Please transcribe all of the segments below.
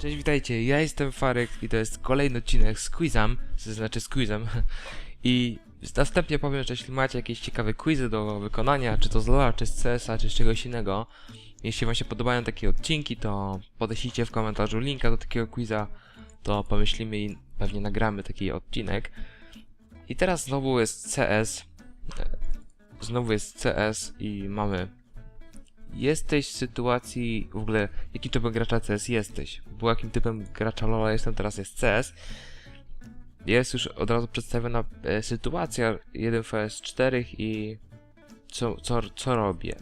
Cześć, witajcie, ja jestem Farek i to jest kolejny odcinek z quizem, to znaczy z quizem. I następnie powiem, że jeśli macie jakieś ciekawe quizy do wykonania, czy to z LoL'a, czy z CS-a, czy z czegoś innego, jeśli wam się podobają takie odcinki, to podeślijcie w komentarzu linka do takiego quiza, to pomyślimy i pewnie nagramy taki odcinek. I teraz znowu jest CS, znowu jest CS i mamy jesteś w sytuacji, w ogóle, jaki typem gracza CS jesteś? Bo jakim typem gracza LoL'a jestem, teraz jest CS. Jest już od razu przedstawiona e, sytuacja 1 vs 4 i co, co, co robię.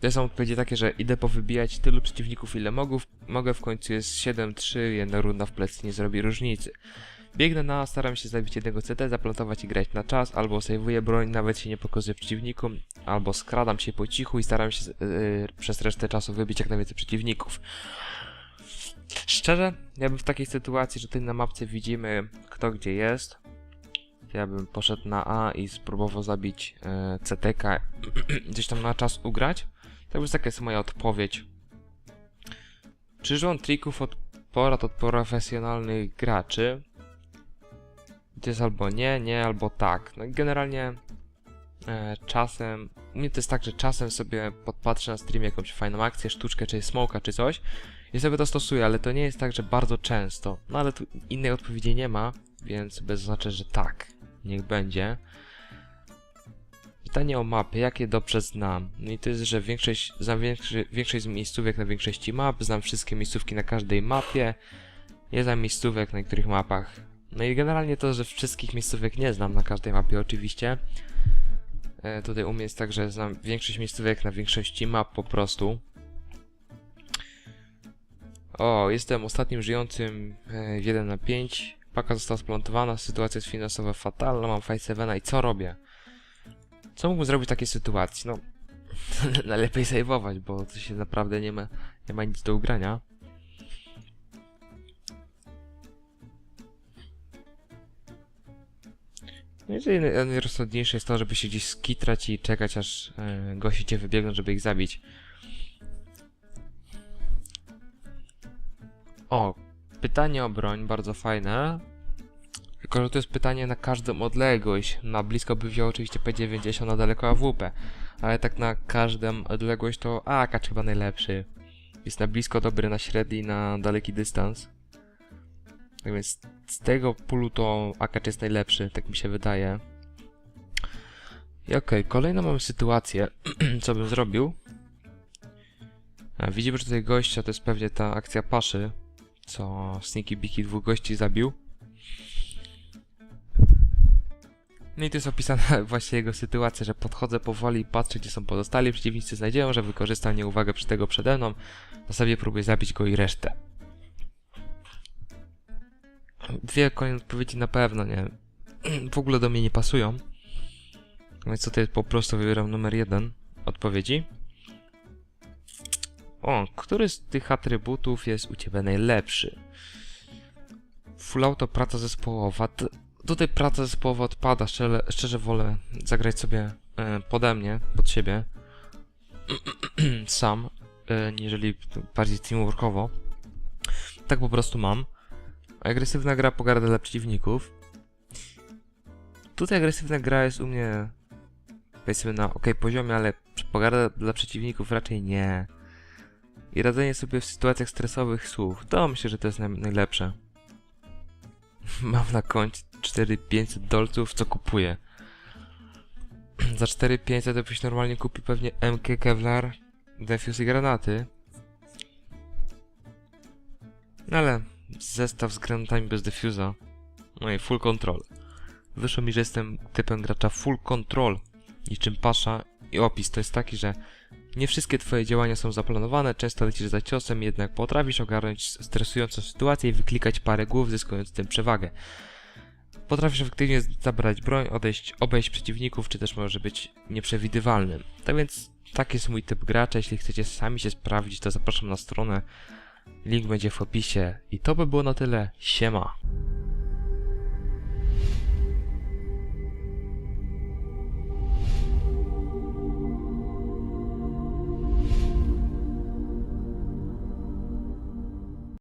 To są odpowiedzi takie, że idę powybijać tylu przeciwników, ile mogę, mogę w końcu jest 7-3, jedna runda w plecy nie zrobi różnicy. Biegnę na, staram się zabić jednego CT, zaplantować i grać na czas, albo sejwuję broń, nawet się nie pokazuję przeciwnikom, albo skradam się po cichu i staram się yy, przez resztę czasu wybić jak najwięcej przeciwników. Szczerze, ja bym w takiej sytuacji, że tutaj na mapce widzimy kto gdzie jest, ja bym poszedł na A i spróbował zabić yy, CTK, gdzieś tam na czas ugrać. Tak więc taka jest moja odpowiedź. Czy rząd trików od porad od profesjonalnych graczy? To jest albo nie, nie, albo tak. No generalnie e, czasem, u mnie to jest tak, że czasem sobie podpatrzę na streamie jakąś fajną akcję, sztuczkę, czy smoka, czy coś i sobie to stosuję, ale to nie jest tak, że bardzo często. No ale tu innej odpowiedzi nie ma, więc sobie zaznaczę, że tak. Niech będzie. Pytanie o mapy, jakie dobrze znam? No i to jest, że większość, znam większość, większość z miejscówek na większości map, znam wszystkie miejscówki na każdej mapie, nie znam miejscówek na niektórych mapach. No i generalnie to, że wszystkich miejscówek nie znam na każdej mapie oczywiście. E, tutaj u mnie jest tak, że znam większość miejscówek na większości map po prostu. O, jestem ostatnim żyjącym e, w 1 na 5. Paka została splantowana, sytuacja jest finansowa fatalna, mam 5-7 i co robię? Co mógłbym zrobić w takiej sytuacji? No, najlepiej saveować, bo to się naprawdę nie ma, nie ma nic do ugrania. No najrozsądniejsze jest to, żeby się gdzieś skitrać i czekać, aż e, gości cię wybiegną, żeby ich zabić. O, pytanie o broń, bardzo fajne. Tylko, że to jest pytanie na każdą odległość. Na blisko by wziął oczywiście P90, na daleko AWP. Ale tak na każdą odległość to AK chyba najlepszy. Jest na blisko dobry, na średni na daleki dystans. Tak więc z tego pulu to AK jest najlepszy, tak mi się wydaje. I okej, kolejną mamy sytuację, co bym zrobił. A, widzimy, że tutaj gościa to jest pewnie ta akcja Paszy, co Sneaky Biki dwóch gości zabił. No i to jest opisana właśnie jego sytuacja, że podchodzę powoli, patrzę gdzie są pozostali przeciwnicy, znajdują, że wykorzystam nieuwagę przy tego przede mną, na sobie próbuję zabić go i resztę. Dwie kolejne odpowiedzi na pewno nie. W ogóle do mnie nie pasują. Więc tutaj po prostu wybieram numer jeden odpowiedzi. O, który z tych atrybutów jest u Ciebie najlepszy? Full auto, praca zespołowa. Tutaj praca zespołowa odpada. Szczerze, szczerze wolę zagrać sobie e, pode mnie, pod siebie. Sam, e, niżeli bardziej teamworkowo. Tak po prostu mam. Agresywna gra pogarda dla przeciwników. Tutaj agresywna gra jest u mnie powiedzmy na ok poziomie, ale pogarda dla przeciwników raczej nie. I radzenie sobie w sytuacjach stresowych słów. To myślę, że to jest naj najlepsze. Mam na koncie 4500 dolców, co kupuję. Za 4500 to byś normalnie kupił pewnie MK Kevlar, defuse i granaty. No ale zestaw z granatami bez defuza. No i full control. Wyszło mi, że jestem typem gracza full control, niczym pasza i opis to jest taki, że nie wszystkie twoje działania są zaplanowane, często lecisz za ciosem, jednak potrafisz ogarnąć stresującą sytuację i wyklikać parę głów, zyskując tym przewagę. Potrafisz efektywnie zabrać broń, odejść, obejść przeciwników, czy też może być nieprzewidywalnym. Tak więc taki jest mój typ gracza, jeśli chcecie sami się sprawdzić, to zapraszam na stronę. Link będzie w opisie. I to by było na tyle. Siema.